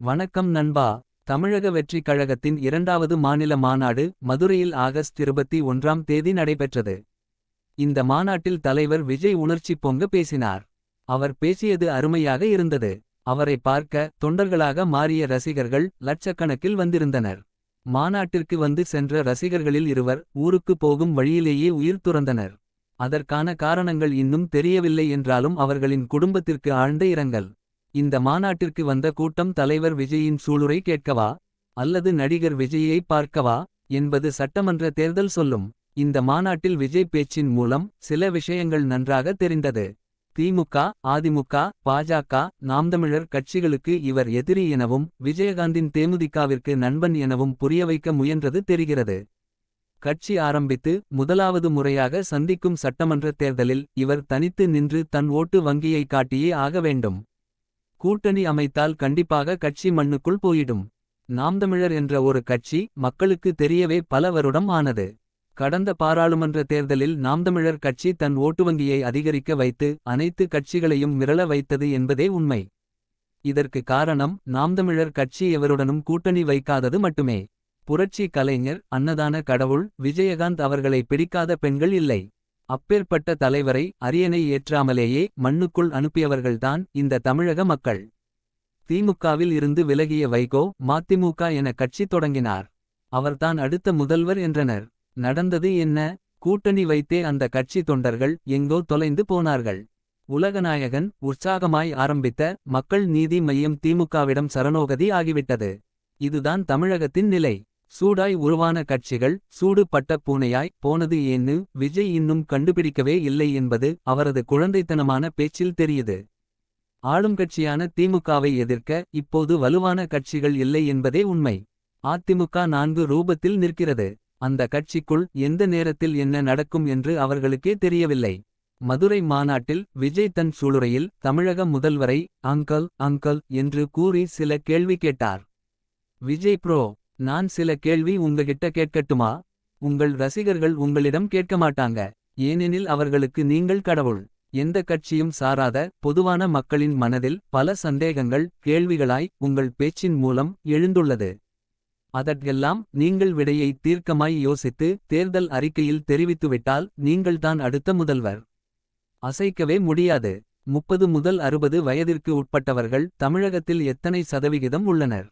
வணக்கம் நண்பா தமிழக வெற்றிக் கழகத்தின் இரண்டாவது மாநில மாநாடு மதுரையில் ஆகஸ்ட் இருபத்தி ஒன்றாம் தேதி நடைபெற்றது. இந்த மாநாட்டில் தலைவர் விஜய் உணர்ச்சி பொங்க பேசினார். அவர் பேசியது அருமையாக இருந்தது. அவரை பார்க்க தொண்டர்களாக மாறிய ரசிகர்கள் லட்சக்கணக்கில் வந்திருந்தனர். மாநாட்டிற்கு வந்து சென்ற ரசிகர்களில் இருவர் ஊருக்கு போகும் வழியிலேயே உயிர் துறந்தனர். அதற்கான காரணங்கள் இன்னும் தெரியவில்லை என்றாலும் அவர்களின் குடும்பத்திற்கு ஆழ்ந்த இரங்கல். இந்த மாநாட்டிற்கு வந்த கூட்டம் தலைவர் விஜயின் சூளுரை கேட்கவா. அல்லது நடிகர் விஜயை பார்க்கவா என்பது சட்டமன்ற தேர்தல் சொல்லும். இந்த மாநாட்டில் விஜய் பேச்சின் மூலம் சில விஷயங்கள் நன்றாக தெரிந்தது. திமுக அதிமுக பாஜக நாம்தமிழர் கட்சிகளுக்கு இவர் எதிரி எனவும் விஜயகாந்தின் தேமுதிகவிற்கு நண்பன் எனவும் புரியவைக்க முயன்றது தெரிகிறது. கட்சி ஆரம்பித்து முதலாவது முறையாக சந்திக்கும் சட்டமன்ற தேர்தலில் இவர் தனித்து நின்று தன் ஓட்டு வங்கியை காட்டியே ஆக வேண்டும். கூட்டணி அமைத்தால் கண்டிப்பாக கட்சி மண்ணுக்குள் போயிடும். நாம்தமிழர் என்ற ஒரு கட்சி மக்களுக்கு தெரியவே பல வருடம் ஆனது. கடந்த பாராளுமன்ற தேர்தலில் நாம்தமிழர் கட்சி தன் ஓட்டுவங்கியை அதிகரிக்க வைத்து அனைத்து கட்சிகளையும் மிரள வைத்தது என்பதே உண்மை. இதற்கு காரணம் நாம்தமிழர் கட்சி எவருடனும் கூட்டணி வைக்காதது மட்டுமே. புரட்சி கலைஞர் அன்னதான கடவுள் விஜயகாந்த் அவர்களை பிடிக்காத பெண்கள் இல்லை. அப்பேற்பட்ட தலைவரை அரியணை ஏற்றாமலேயே மண்ணுக்குள் அனுப்பியவர்கள்தான் இந்த தமிழக மக்கள். திமுகவில் இருந்து விலகிய வைகோ மதிமுக என கட்சி தொடங்கினார். அவர்தான் அடுத்த முதல்வர் என்றனர். நடந்தது என்ன கூட்டணி வைத்தே அந்த கட்சி தொண்டர்கள் எங்கோ தொலைந்து போனார்கள். உலகநாயகன் உற்சாகமாய் ஆரம்பித்த மக்கள் நீதி மையம் திமுகவிடம் சரணோகதி ஆகிவிட்டது. இதுதான் தமிழகத்தின் நிலை. சூடாய் உருவான கட்சிகள் சூடு பட்ட பூனையாய் போனது ஏன்னு விஜய் இன்னும் கண்டுபிடிக்கவே இல்லை என்பது அவரது குழந்தைத்தனமான பேச்சில் தெரியுது. ஆளும் கட்சியான திமுகவை எதிர்க்க இப்போது வலுவான கட்சிகள் இல்லை என்பதே உண்மை. அதிமுக நான்கு ரூபத்தில் நிற்கிறது. அந்த கட்சிக்குள் எந்த நேரத்தில் என்ன நடக்கும் என்று அவர்களுக்கே தெரியவில்லை. மதுரை மாநாட்டில் விஜய் தன் சூளுரையில் தமிழக முதல்வரை அங்கல் அங்கல் என்று கூறி சில கேள்வி கேட்டார். விஜய் ப்ரோ நான் சில கேள்வி உங்ககிட்ட கேட்கட்டுமா. உங்கள் ரசிகர்கள் உங்களிடம் கேட்க மாட்டாங்க. ஏனெனில் அவர்களுக்கு நீங்கள் கடவுள். எந்த கட்சியும் சாராத பொதுவான மக்களின் மனதில் பல சந்தேகங்கள் கேள்விகளாய் உங்கள் பேச்சின் மூலம் எழுந்துள்ளது. அதற்கெல்லாம் நீங்கள் விடையை தீர்க்கமாய் யோசித்து தேர்தல் அறிக்கையில் தெரிவித்துவிட்டால் நீங்கள்தான் அடுத்த முதல்வர். அசைக்கவே முடியாது. முப்பது முதல் அறுபது வயதிற்கு உட்பட்டவர்கள் தமிழகத்தில் எத்தனை சதவிகிதம் உள்ளனர்.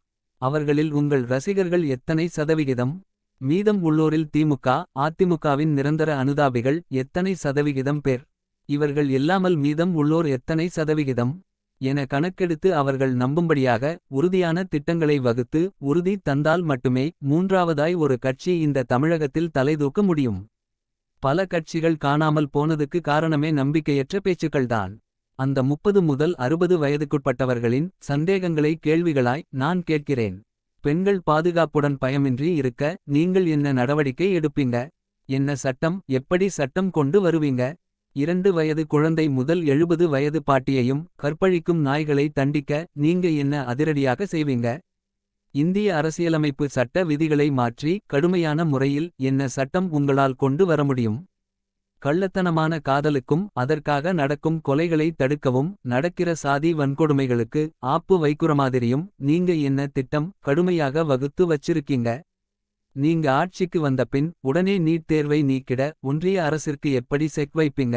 அவர்களில் உங்கள் ரசிகர்கள் எத்தனை சதவிகிதம். மீதம் உள்ளோரில் திமுக அதிமுகவின் நிரந்தர அனுதாபிகள் எத்தனை சதவிகிதம் பேர். இவர்கள் இல்லாமல் மீதம் உள்ளோர் எத்தனை சதவிகிதம். என கணக்கெடுத்து அவர்கள் நம்பும்படியாக உறுதியான திட்டங்களை வகுத்து உறுதி தந்தால் மட்டுமே மூன்றாவதாய் ஒரு கட்சி இந்த தமிழகத்தில் தலைதூக்க முடியும். பல கட்சிகள் காணாமல் போனதுக்கு காரணமே நம்பிக்கையற்ற பேச்சுக்கள்தான். அந்த முப்பது முதல் அறுபது வயதுக்குட்பட்டவர்களின் சந்தேகங்களை கேள்விகளாய் நான் கேட்கிறேன். பெண்கள் பாதுகாப்புடன் பயமின்றி இருக்க நீங்கள் என்ன நடவடிக்கை எடுப்பீங்க. என்ன சட்டம் எப்படி சட்டம் கொண்டு வருவீங்க. இரண்டு வயது குழந்தை முதல் எழுபது வயது பாட்டியையும் கற்பழிக்கும் நாய்களை தண்டிக்க நீங்க என்ன அதிரடியாக செய்வீங்க. இந்திய அரசியலமைப்பு சட்ட விதிகளை மாற்றி கடுமையான முறையில் என்ன சட்டம் உங்களால் கொண்டு வர முடியும். கள்ளத்தனமான காதலுக்கும் அதற்காக நடக்கும் கொலைகளை தடுக்கவும் நடக்கிற சாதி வன்கொடுமைகளுக்கு ஆப்பு வைக்குறமாதிரியும் நீங்க என்ன திட்டம் கடுமையாக வகுத்து வச்சிருக்கீங்க. நீங்க ஆட்சிக்கு வந்தபின் உடனே நீட் தேர்வை நீக்கிட ஒன்றிய அரசிற்கு எப்படி செக் வைப்பீங்க.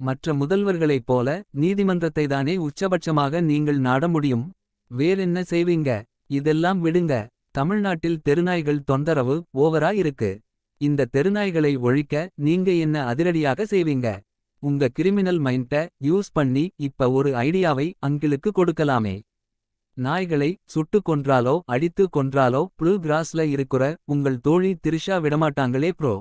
மற்ற முதல்வர்களைப் போல நீதிமன்றத்தை தானே உச்சபட்சமாக நீங்கள் நாட முடியும். வேறென்ன செய்வீங்க இதெல்லாம் விடுங்க. தமிழ்நாட்டில் தெருநாய்கள் தொந்தரவு ஓவரா இருக்கு. இந்த தெருநாய்களை ஒழிக்க நீங்க என்ன அதிரடியாக செய்வீங்க. உங்க கிரிமினல் மைண்ட யூஸ் பண்ணி இப்ப ஒரு ஐடியாவை அங்கிளுக்கு கொடுக்கலாமே. நாய்களை சுட்டு கொன்றாலோ அடித்து கொன்றாலோ ப்ளூ கிராஸ்ல இருக்கிற உங்கள் தோழி திரிஷா விடமாட்டாங்களே ப்ரோ.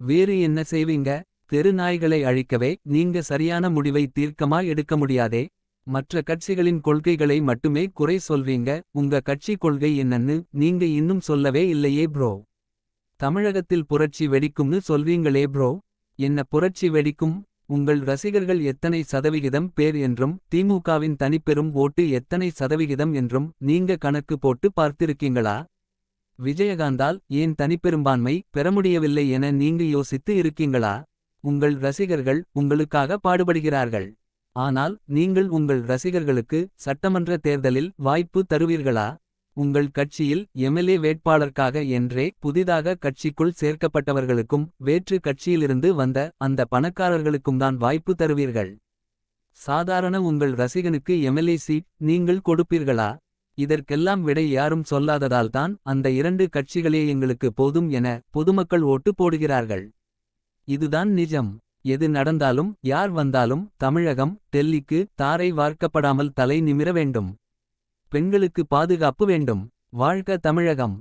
வேறு என்ன செய்வீங்க தெரு நாய்களை அழிக்கவே நீங்க சரியான முடிவை தீர்க்கமா எடுக்க முடியாதே. மற்ற கட்சிகளின் கொள்கைகளை மட்டுமே குறை சொல்வீங்க உங்க கட்சி கொள்கை என்னன்னு நீங்க இன்னும் சொல்லவே இல்லையே ப்ரோ. தமிழகத்தில் புரட்சி வெடிக்கும்னு சொல்வீங்களே ப்ரோ. என்ன புரட்சி வெடிக்கும். உங்கள் ரசிகர்கள் எத்தனை சதவிகிதம் பேர் என்றும் திமுகவின் தனிப்பெரும் ஓட்டு எத்தனை சதவிகிதம் என்றும் நீங்க கணக்கு போட்டு பார்த்திருக்கீங்களா. விஜயகாந்தால் ஏன் தனிப்பெரும்பான்மை பெற முடியவில்லை என நீங்க யோசித்து இருக்கீங்களா. உங்கள் ரசிகர்கள் உங்களுக்காக பாடுபடுகிறார்கள். ஆனால் நீங்கள் உங்கள் ரசிகர்களுக்கு சட்டமன்ற தேர்தலில் வாய்ப்பு தருவீர்களா உங்கள் கட்சியில் எம்எல்ஏ வேட்பாளர்க்காக என்றே புதிதாக கட்சிக்குள் சேர்க்கப்பட்டவர்களுக்கும் வேற்று கட்சியிலிருந்து வந்த அந்த பணக்காரர்களுக்கும் தான் வாய்ப்பு தருவீர்கள். சாதாரண உங்கள் ரசிகனுக்கு எம்எல்ஏ சீட் நீங்கள் கொடுப்பீர்களா? இதற்கெல்லாம் விடை யாரும் சொல்லாததால்தான் அந்த இரண்டு கட்சிகளே எங்களுக்கு போதும் என பொதுமக்கள் ஓட்டு போடுகிறார்கள். இதுதான் நிஜம். எது நடந்தாலும் யார் வந்தாலும் தமிழகம் டெல்லிக்கு தாரை வார்க்கப்படாமல் தலை நிமிர வேண்டும். பெண்களுக்கு பாதுகாப்பு வேண்டும். வாழ்க தமிழகம்.